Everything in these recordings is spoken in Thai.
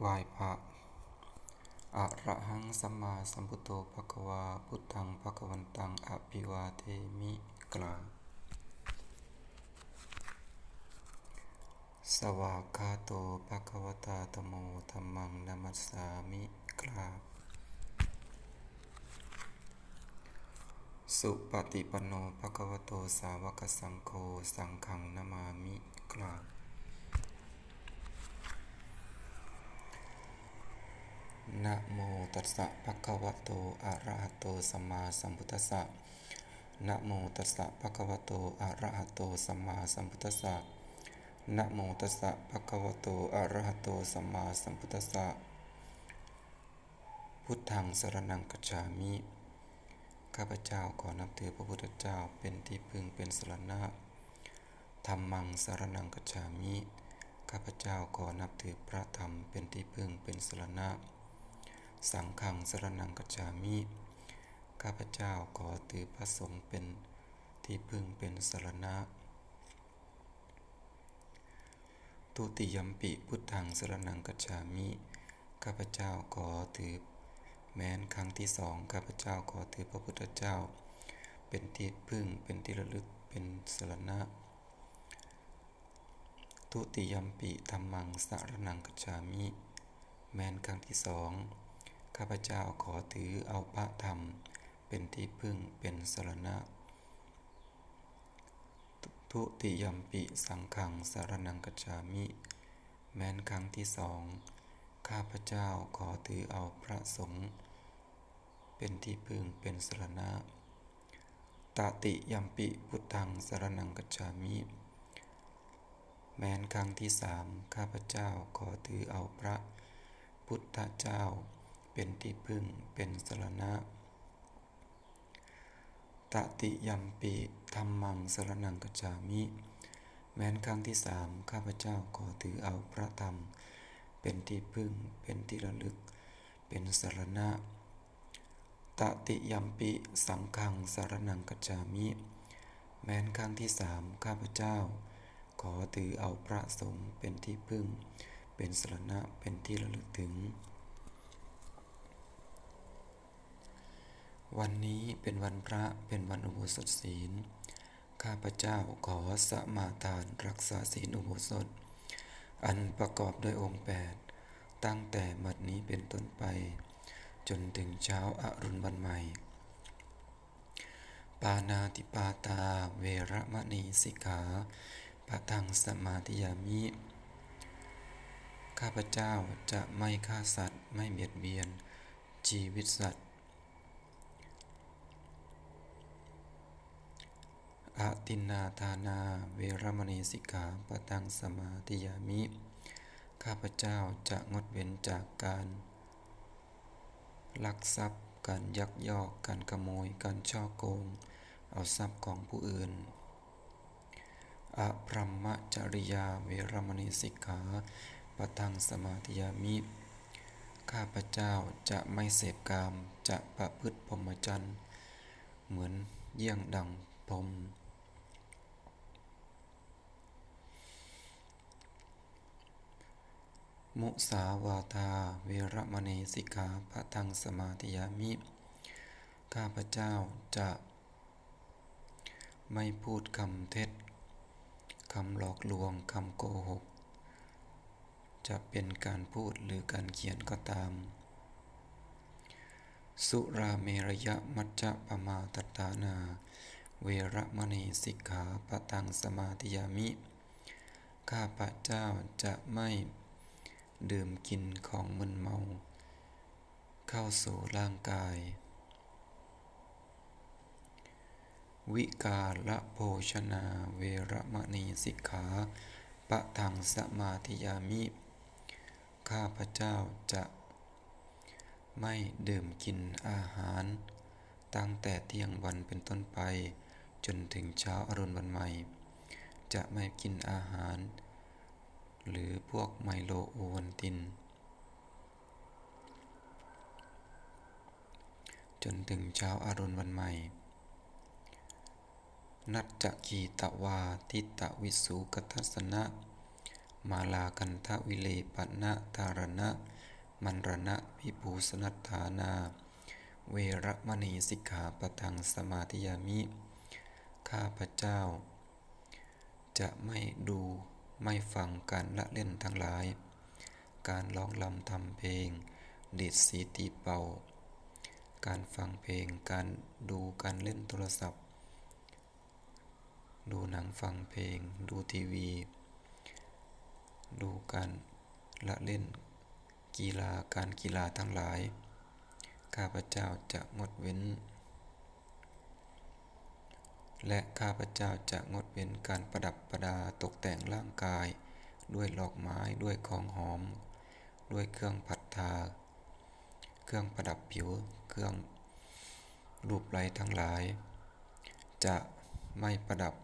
ไหว้พระอะระหังสัมมาสัมพุทโธภะควาพุทธังภะควันตังอภิวาเทมิกลาสวากขาโตภะควตาธโมธัมมังนัมัสสามิกลาสุปฏิปันโนภะควโตสาวกสังโฆสังฆังนามามิกลา นะโมตัสสะภะคะวะโต อะระหะโต สัมมาสัมพุทธัสสะนะโมตัสสะภะคะวะโต อะระหะโต สัมมาสัมพุทธัสสะนะโมตัสสะภะคะวะโต อะระหะโต สัมมาสัมพุทธัสสะ พุทธังสรณังกัจฉามิ ข้าพเจ้าขอนับถือพระพุทธเจ้าเป็นที่พึ่งเป็นสรณะธรรมังสารณังกัจฉามิ ข้าพเจ้าขอนับถือพระธรรมเป็นที่พึ่งเป็นสรณะ สังฆังสรนังกัจฉามิ ข้าพเจ้าขอถือพระสงฆ์เป็นที่พึ่งเป็นสรณะตุติยมปิพุทธังสรนังกัจฉามิ ข้าพเจ้าขอถือแม้นครั้งที่สองข้าพเจ้าขอถือพระพุทธเจ้า เป็นที่พึ่งเป็นที่ระลึกเป็นสรณะ ทุติยมปิธรรมังสารนังกัจฉามิ แม้นครั้งที่สอง ข้าพเจ้าขอถือเอาพระธรรม เป็นที่พึ่งเป็นสรณะ ทุติยมปิสังขังสารนังกัจฉามิ แม้นครั้งที่สอง ข้าพเจ้าขอถือเอาพระสงฆ์เป็นที่พึ่งเป็นสรณะตติยมปิพุทธังสารนังกัจฉามิ แม้นครั้งที่สามข้าพเจ้าขอถือเอาพระพุทธเจ้า เป็นที่พึ่งเป็นสรณะ ตติยัมปีธรรมังสรนังกัจจามิ แม้นครั้งที่สามข้าพเจ้าขอถือเอาพระธรรม เป็นที่พึ่งเป็นที่ระลึก เป็นสรณะ ตติยัมปีสังฆังสารนังกัจจามิ แม้นครั้งที่สามข้าพเจ้า ขอถือเอาพระสงฆ์เป็นที่พึ่ง เป็นสรณะเป็นที่ระลึกถึง วันนี้เป็นวันพระเป็นวันอุโบสถศีล ข้าพเจ้าขอสมาทานรักษาศีลอุโบสถ อันประกอบด้วยองค์แปดตั้งแต่มัดนี้เป็นต้นไป จนถึงเช้าอารุณวันใหม่ ปานาติปาตาเวรมณีสิกขาปะทังสมาธิยามิ ข้าพเจ้าจะไม่ฆ่าสัตว์ไม่เบียดเบียน ชีวิตสัตว์ อะตินนาทานา เวรมณีสิกขาปตังสมาธิยามิ ข้าพเจ้าจะงดเว้นจากการ ลักทรัพย์ การยักยอก การขโมย การช่อโกง เอาทรัพย์ของผู้อื่นอะพรหมจริยา เวรมณีสิกขาปตังสมาธิยามิ ข้าพเจ้าจะไม่เสพกาม จะประพฤติพรหมจรรย์ เหมือนเยี่ยงดังพรม มุสาวาทา เวรมณีสิกขาพระทังสมาธิยามิ ข้าพเจ้าจะ ไม่พูดคำเท็จคำหลอกลวงคำโกหก จะเป็นการพูดหรือการเขียนก็ตาม สุราเมรยะมัจจะปมาตตานา เวรมณีสิกขาปตังสมาธิยามิ ข้าพเจ้าจะไม่ ดื่มกินของมึนเมา เข้าสู่ร่างกาย วิกาละโภชนาเวรมณีสิกขาปะทังสมาธิยามิ ข้าพเจ้าจะไม่ดื่มกินอาหาร ตั้งแต่เที่ยงวันเป็นต้นไป จนถึงเช้าอรุณวันใหม่ จะไม่กินอาหาร หรือพวกไมโลโอวันติน จนถึงเช้าอารุณวันใหม่ นัจจกีตวาทิตวิสุกัตสนะ มาลากันทวิเลปนะธารณะ มันรณะพิภูสนัตฐานา เวระมณีสิกขาปทังสมาธิยามิ ข้าพเจ้า จะไม่ดู ไม่ฟังการละเล่นทั้งหลาย การร้องลำทำเพลงดีดสีตีเป่า การฟังเพลง การดูการเล่นโทรศัพท์ ดูหนังฟังเพลง ดูทีวี ดูการละเล่นกีฬาการกีฬาทั้งหลาย ข้าพเจ้าจะงดเว้น และข้าพเจ้าจะงดเว้นการประดับประดาตกแต่งร่างกาย ด้วยดอกไม้ด้วยของหอม ด้วยเครื่องผัดทา เครื่องประดับผิว เครื่องรูปไล้ทั้งหลาย จะไม่ประดับ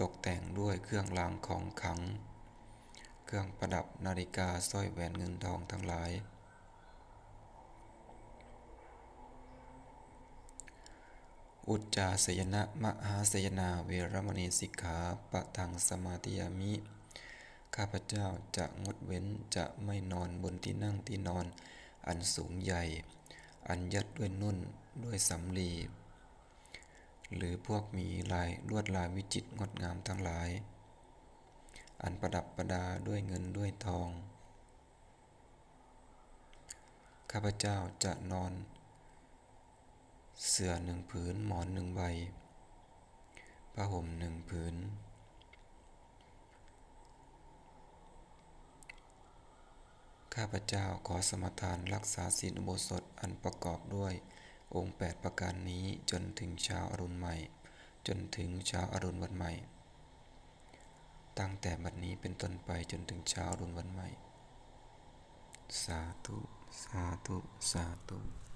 ตกแต่งด้วยเครื่องรางของขัง เครื่องประดับนาฬิกาสร้อยแหวนเงินทองทั้งหลาย อุจจาสยนะมหาสยนาเวรมณีสิกขาปะทังสมาธิยามิ ข้าพเจ้าจะงดเว้นจะไม่นอนบนที่นั่งที่นอน อันสูงใหญ่ อันยัดด้วยนุ่นด้วยสำลีหรือพวกมีลายลวดลายวิจิตรงดงามทั้งหลาย อันประดับประดาด้วยเงินด้วยทอง ข้าพเจ้าจะนอน เสื่อหนึ่งผืนหมอนหนึ่งใบผ้าห่มหนึ่งผืน ข้าพเจ้าขอสมทานรักษาศีลอุโบสถอันประกอบด้วยองค์แปดประการนี้จนถึงเช้าอรุณใหม่ จนถึงเช้าอรุณวันใหม่ ตั้งแต่บัดนี้เป็นต้นไปจนถึงเช้าอรุณวันใหม่ สาธุ สาธุ สาธุ